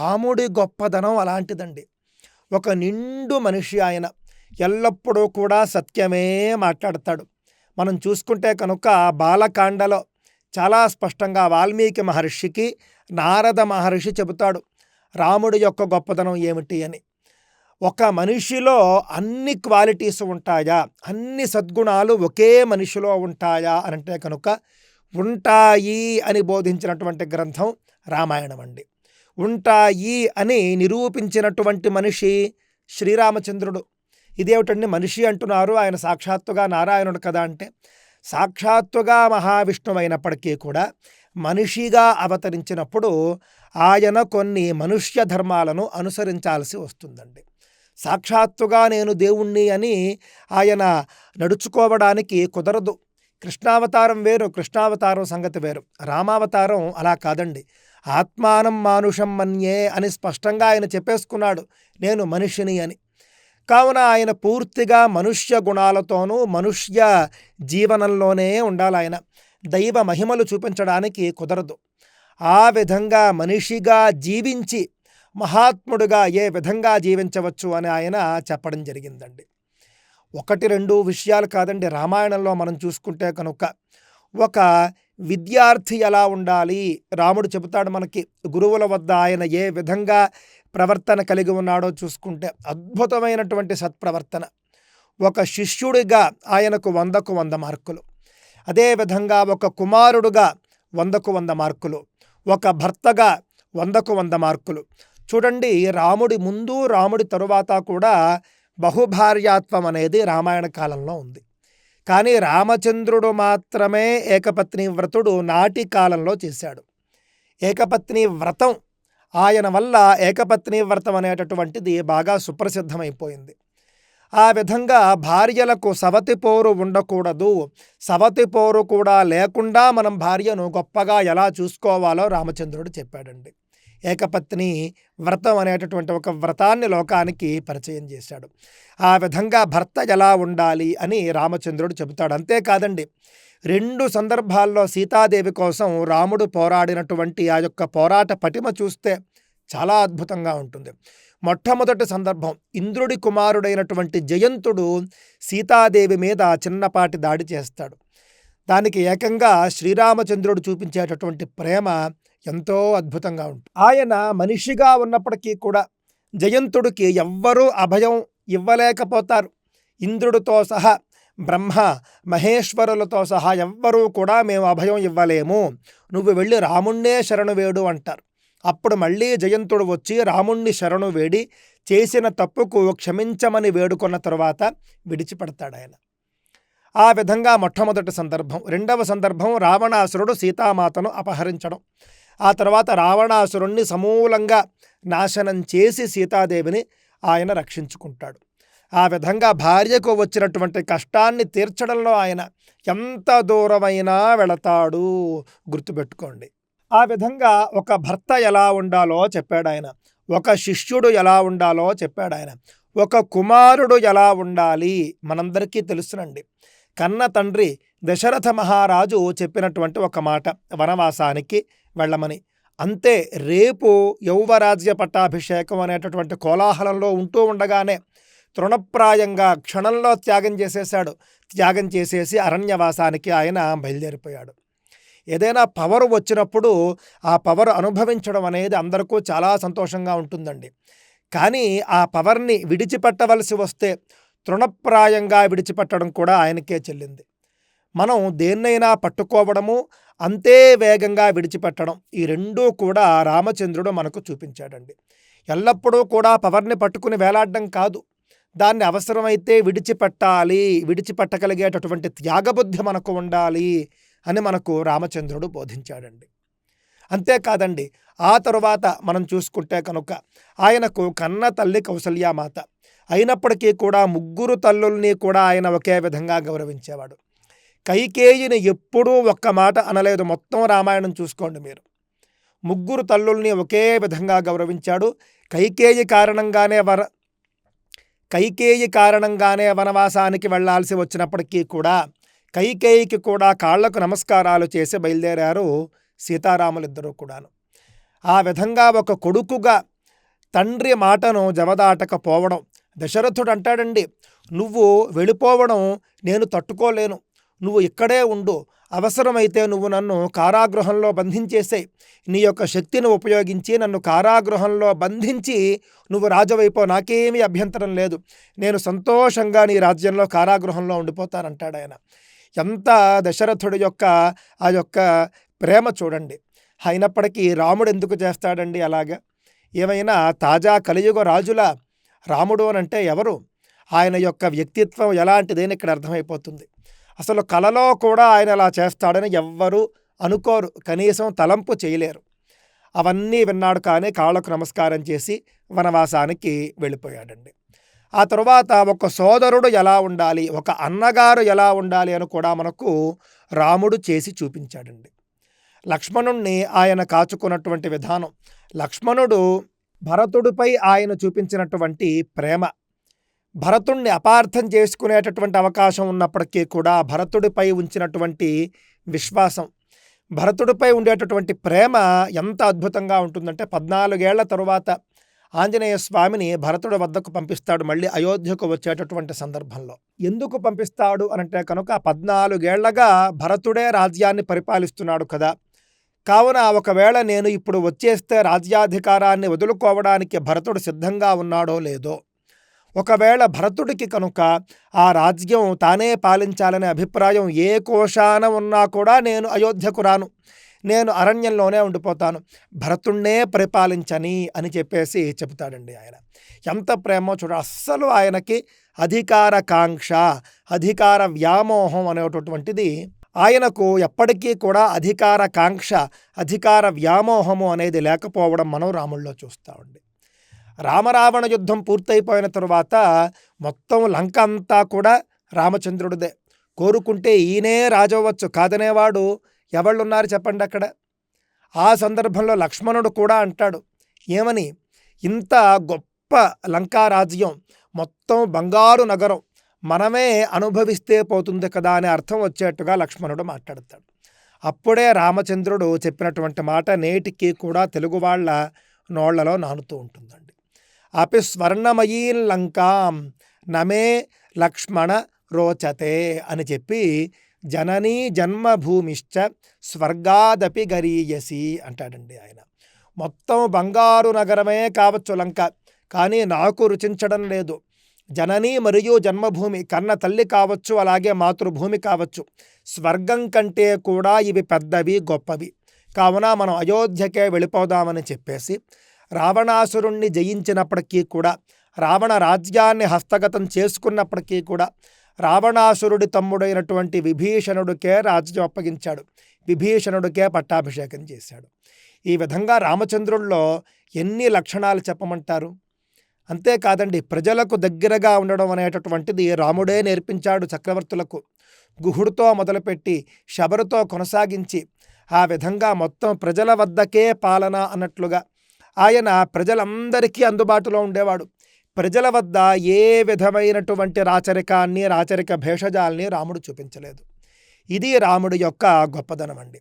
రాముడి గొప్పదనం అలాంటిదండి. ఒక నిండు మనిషి ఆయన ఎల్లప్పుడూ కూడా సత్యమే మాట్లాడతాడు. మనం చూసుకుంటే కనుక బాలకాండలో చాలా స్పష్టంగా వాల్మీకి మహర్షికి నారద మహర్షి చెబుతాడు రాముడి యొక్క గొప్పదనం ఏమిటి అని. ఒక మనిషిలో అన్ని క్వాలిటీస్ ఉంటాయా? అన్ని సద్గుణాలు ఒకే మనిషిలో ఉంటాయా? అని అంటే కనుక ఉంటాయి అని బోధించినటువంటి గ్రంథం రామాయణం అండి. ఉంటాయి అని నిరూపించినటువంటి మనిషి శ్రీరామచంద్రుడు. ఇదేమిటండి మనిషి అంటున్నారు? ఆయన సాక్షాత్తుగా నారాయణుడు కదా అంటే సాక్షాత్తుగా మహావిష్ణువైనప్పటికీ కూడా మనిషిగా అవతరించినప్పుడు ఆయన కొన్ని మనుష్య ధర్మాలను అనుసరించాల్సి వస్తుందండి. సాక్షాత్తుగా నేను దేవుణ్ణి అని ఆయన నడుచుకోవడానికి కుదరదు. కృష్ణావతారం వేరు కృష్ణావతారం సంగతి వేరు. రామావతారం అలా కాదండి. ఆత్మానం మానుషం మన్యే అని స్పష్టంగా ఆయన చెప్పేసుకున్నాడు. నేను మనిషిని అని. కావున ఆయన పూర్తిగా మనుష్య గుణాలతోనూ మనుష్య జీవనంలోనే ఉండాలి ఆయన. దైవ మహిమలు చూపించడానికి కుదరదు. ఆ విధంగా మనిషిగా జీవించి మహాత్ముడుగా ఏ విధంగా జీవించవచ్చు అని ఆయన చెప్పడం జరిగిందండి. ఒకటి రెండు విషయాలు కాదండి. రామాయణంలో మనం చూసుకుంటే కనుక ఒక విద్యార్థి ఎలా ఉండాలి? రాముడు చెబుతాడు మనకి గురువుల వద్ద ఆయన ఏ విధంగా ప్రవర్తన కలిగి ఉన్నాడో చూసుకుంటే అద్భుతమైనటువంటి సత్ప్రవర్తన. ఒక శిష్యుడిగా ఆయనకు వందకు వంద మార్కులు. అదేవిధంగా ఒక కుమారుడుగా వందకు వంద మార్కులు. ఒక భర్తగా వందకు వంద మార్కులు. చూడండి రాముడి ముందు రాముడి తరువాత కూడా బహుభార్యాత్వం అనేది రామాయణ కాలంలో ఉంది. కానీ రామచంద్రుడు మాత్రమే ఏకపత్ని వ్రతుడు నాటి కాలంలో చేశాడు. ఏకపత్ని వ్రతం ఆయన వల్ల ఏకపత్ని వ్రతం అనేటటువంటిది బాగా సుప్రసిద్ధమైపోయింది. ఆ విధంగా భార్యలకు సవతి పోరు ఉండకూడదు. సవతి పోరు కూడా లేకుండా మనం భార్యను గొప్పగా ఎలా చూసుకోవాలో రామచంద్రుడు చెప్పాడండి. ఏకపత్ని వ్రతం అనేటటువంటి ఒక వ్రతాన్ని లోకానికి పరిచయం చేశాడు. ఆ విధంగా భర్త ఎలా ఉండాలి అని రామచంద్రుడు చెబుతాడు. అంతేకాదండి రెండు సందర్భాల్లో సీతాదేవి కోసం రాముడు పోరాడినటువంటి ఆ యొక్క పోరాట పటిమ చూస్తే చాలా అద్భుతంగా ఉంటుంది. మొట్టమొదటి సందర్భం ఇంద్రుడి కుమారుడైనటువంటి జయంతుడు సీతాదేవి మీద చిన్నపాటి దాడి చేస్తాడు. దానికి ఏకంగా శ్రీరామచంద్రుడు చూపించేటటువంటి ప్రేమ ఎంతో అద్భుతంగా ఉంటుంది ఆయన మనిషిగా ఉన్నప్పటికీ కూడా జయంతుడికి ఎవ్వరూ అభయం ఇవ్వలేకపోతారు. ఇంద్రుడితో సహా బ్రహ్మ మహేశ్వరులతో సహా ఎవ్వరూ కూడా మేము అభయం ఇవ్వలేము. నువ్వు వెళ్ళి రాముణ్ణే శరణు వేడు అంటారు. అప్పుడు మళ్ళీ జయంతుడు వచ్చి రాముణ్ణి శరణు వేడి చేసిన తప్పుకు క్షమించమని వేడుకున్న తరువాత విడిచిపెడతాడు ఆయన. ఆ విధంగా మొట్టమొదటి సందర్భం రెండవ సందర్భం రావణాసురుడు సీతామాతను అపహరించడం. ఆ తర్వాత రావణాసురుణ్ణి సమూలంగా నాశనం చేసి సీతాదేవిని ఆయన రక్షించుకుంటాడు. ఆ విధంగా భార్యకు వచ్చినటువంటి కష్టాన్ని తీర్చడంలో ఆయన ఎంత దూరమైనా వెళతాడు గుర్తుపెట్టుకోండి. ఆ విధంగా ఒక భర్త ఎలా ఉండాలో చెప్పాడు ఆయన. ఒక శిష్యుడు ఎలా ఉండాలో చెప్పాడు ఆయన. ఒక కుమారుడు ఎలా ఉండాలి మనందరికీ తెలుసునండి. కన్న తండ్రి దశరథ మహారాజు చెప్పినటువంటి ఒక మాట వనవాసానికి వెళ్ళమని. అంతే రేపు యౌవరాజ్య పట్టాభిషేకం అనేటటువంటి కోలాహలంలో ఉంటూ ఉండగానే తృణప్రాయంగా క్షణంలో త్యాగం చేసేశాడు. త్యాగం చేసేసి అరణ్యవాసానికి ఆయన బయలుదేరిపోయాడు. ఏదైనా పవర్ వచ్చినప్పుడు ఆ పవర్ అనుభవించడం అనేది అందరికీ చాలా సంతోషంగా ఉంటుందండి. కానీ ఆ పవర్ని విడిచిపెట్టవలసి వస్తే తృణప్రాయంగా విడిచిపెట్టడం కూడా ఆయనకే చెల్లింది. మనం దేన్నైనా పట్టుకోవడము అంతే వేగంగా విడిచిపెట్టడం ఈ రెండూ కూడా రామచంద్రుడు మనకు చూపించాడండి. ఎల్లప్పుడూ కూడా పవర్ని పట్టుకుని వేలాడడం కాదు. దాన్ని అవసరమైతే విడిచిపెట్టాలి విడిచిపెట్టగలిగేటటువంటి త్యాగబుద్ధి మనకు ఉండాలి అని మనకు రామచంద్రుడు బోధించాడండి. అంతేకాదండి ఆ తరువాత మనం చూసుకుంటే కనుక ఆయనకు కన్న తల్లి కౌసల్యామాత అయినప్పటికీ కూడా ముగ్గురు తల్లుల్ని కూడా ఆయన ఒకే విధంగా గౌరవించేవాడు. కైకేయిని ఎప్పుడూ ఒక్క మాట అనలేదు. మొత్తం రామాయణం చూసుకోండి మీరు. ముగ్గురు తల్లుల్ని ఒకే విధంగా గౌరవించాడు. కైకేయి కారణంగానే వర కైకేయి కారణంగానే వనవాసానికి వెళ్ళాల్సి వచ్చినప్పటికీ కూడా కైకేయికి కూడా కాళ్ళకు నమస్కారాలు చేసి బయలుదేరారు సీతారాములిద్దరూ కూడాను. ఆ విధంగా ఒక కొడుకుగా తండ్రి మాటను జవదాటకపోవడం దశరథుడు అంటాడండి నువ్వు వెళ్ళిపోవడం నేను తట్టుకోలేను. నువ్వు ఇక్కడే ఉండు. అవసరమైతే నువ్వు నన్ను కారాగృహంలో బంధించేసేయి నీ యొక్క శక్తిని ఉపయోగించి నన్ను కారాగృహంలో బంధించి నువ్వు రాజవైపో నాకేమీ అభ్యంతరం లేదు. నేను సంతోషంగా నీ రాజ్యంలో కారాగృహంలో ఉండిపోతానంటాడు ఆయన. ఎంత దశరథుడి యొక్క ఆ యొక్క ప్రేమ చూడండి. అయినప్పటికీ రాముడు ఎందుకు చేస్తాడండి అలాగా? ఏమైనా తాజా కలియుగ రాజుల రాముడు అని అంటే ఎవరు? ఆయన యొక్క వ్యక్తిత్వం ఎలాంటిదని ఇక్కడ అర్థమైపోతుంది. అసలు కలలో కూడా ఆయన అలా చేస్తాడని ఎవ్వరూ అనుకోరు. కనీసం తలంపు చేయలేరు. అవన్నీ విన్నాడు కానీ కాళ్ళకు నమస్కారం చేసి వనవాసానికి వెళ్ళిపోయాడండి. ఆ తరువాత ఒక సోదరుడు ఎలా ఉండాలి ఒక అన్నగారు ఎలా ఉండాలి అని కూడా మనకు రాముడు చేసి చూపించాడండి. లక్ష్మణుణ్ణి ఆయన కాచుకున్నటువంటి విధానం లక్ష్మణుడు భరతుడిపై ఆయన చూపించినటువంటి ప్రేమ భరతుణ్ణి అపార్థం చేసుకునేటటువంటి అవకాశం ఉన్నప్పటికీ కూడా భరతుడిపై ఉంచినటువంటి విశ్వాసం భరతుడిపై ఉండేటటువంటి ప్రేమ ఎంత అద్భుతంగా ఉంటుందంటే పద్నాలుగేళ్ళ తరువాత ఆంజనేయ స్వామిని భరతుడి వద్దకు పంపిస్తాడు మళ్ళీ అయోధ్యకు వచ్చేటటువంటి సందర్భంలో. ఎందుకు పంపిస్తాడు అనంటే కనుక పద్నాలుగేళ్ళగా భరతుడే రాజ్యాన్ని పరిపాలిస్తున్నాడు కదా. కావున ఒకవేళ నేను ఇప్పుడు వచ్చేస్తే రాజ్యాధికారాన్ని వదులుకోవడానికి భరతుడు సిద్ధంగా ఉన్నాడో లేదో ఒకవేళ భరతుడికి కనుక ఆ రాజ్యం తానే పాలించాలనే అభిప్రాయం ఏ కోశాన ఉన్నా కూడా నేను అయోధ్యకు రాను. నేను అరణ్యంలోనే ఉండిపోతాను. భరతుణ్ణే పరిపాలించని అని చెప్పేసి చెబుతాడండి ఆయన. ఎంత ప్రేమో చూడ అస్సలు ఆయనకి అధికార కాంక్ష అధికార వ్యామోహం అనేటటువంటిది ఆయనకు ఎప్పటికీ కూడా అధికార కాంక్ష అధికార వ్యామోహము అనేది లేకపోవడం మనం రాముల్లో చూస్తామండి. రామరావణ యుద్ధం పూర్తయిపోయిన తరువాత మొత్తం లంక అంతా కూడా రామచంద్రుడిదే. కోరుకుంటే ఈయనే రాజవ్వచ్చు కాదనేవాడు ఎవళ్ళున్నారు చెప్పండి అక్కడ? ఆ సందర్భంలో లక్ష్మణుడు కూడా అంటాడు. ఏమని? ఇంత గొప్ప లంకా రాజ్యం మొత్తం బంగారు నగరం మనమే అనుభవిస్తే పోతుంది కదా అనే అర్థం వచ్చేట్టుగా లక్ష్మణుడు మాట్లాడతాడు. అప్పుడే రామచంద్రుడు చెప్పినటువంటి మాట నేటికి కూడా తెలుగు వాళ్ళ నోళ్ళలో నానుతూ ఉంటుంది అపి స్వర్ణమయీం లంకాం నమే లక్ష్మణ రోచతే అని చెప్పి జననీ జన్మభూమిశ్చ స్వర్గాదపి గరీయసి అంటాడండి ఆయన. మొత్తం బంగారు నగరమే కావచ్చు లంక కానీ నాకు రుచించడం లేదు. జనని మరియు జన్మభూమి కన్న తల్లి కావచ్చు అలాగే మాతృభూమి కావచ్చు. స్వర్గం కంటే కూడా ఇవి పెద్దవి గొప్పవి. కావున మనం అయోధ్యకే వెళ్ళిపోదామని చెప్పేసి రావణాసురుణ్ణి జయించినప్పటికీ కూడా రావణ రాజ్యాన్ని హస్తగతం చేసుకున్నప్పటికీ కూడా రావణాసురుడి తమ్ముడైనటువంటి విభీషణుడికే రాజ్యం అప్పగించాడు. విభీషణుడికే పట్టాభిషేకం చేశాడు. ఈ విధంగా రామచంద్రుల్లో ఎన్ని లక్షణాలు చెప్పమంటారు? అంతేకాదండి ప్రజలకు దగ్గరగా ఉండడం అనేటటువంటిది రాముడే నేర్పించాడు చక్రవర్తులకు. గుహుడితో మొదలుపెట్టి శబరుతో కొనసాగించి ఆ విధంగా మొత్తం ప్రజల వద్దకే పాలన అన్నట్లుగా ఆయన ప్రజలందరికీ అందుబాటులో ఉండేవాడు. ప్రజల వద్ద ఏ విధమైనటువంటి రాచరికాన్ని రాచరిక భేషజాల్ని రాముడు చూపించలేదు. ఇది రాముడి యొక్క గొప్పదనం అండి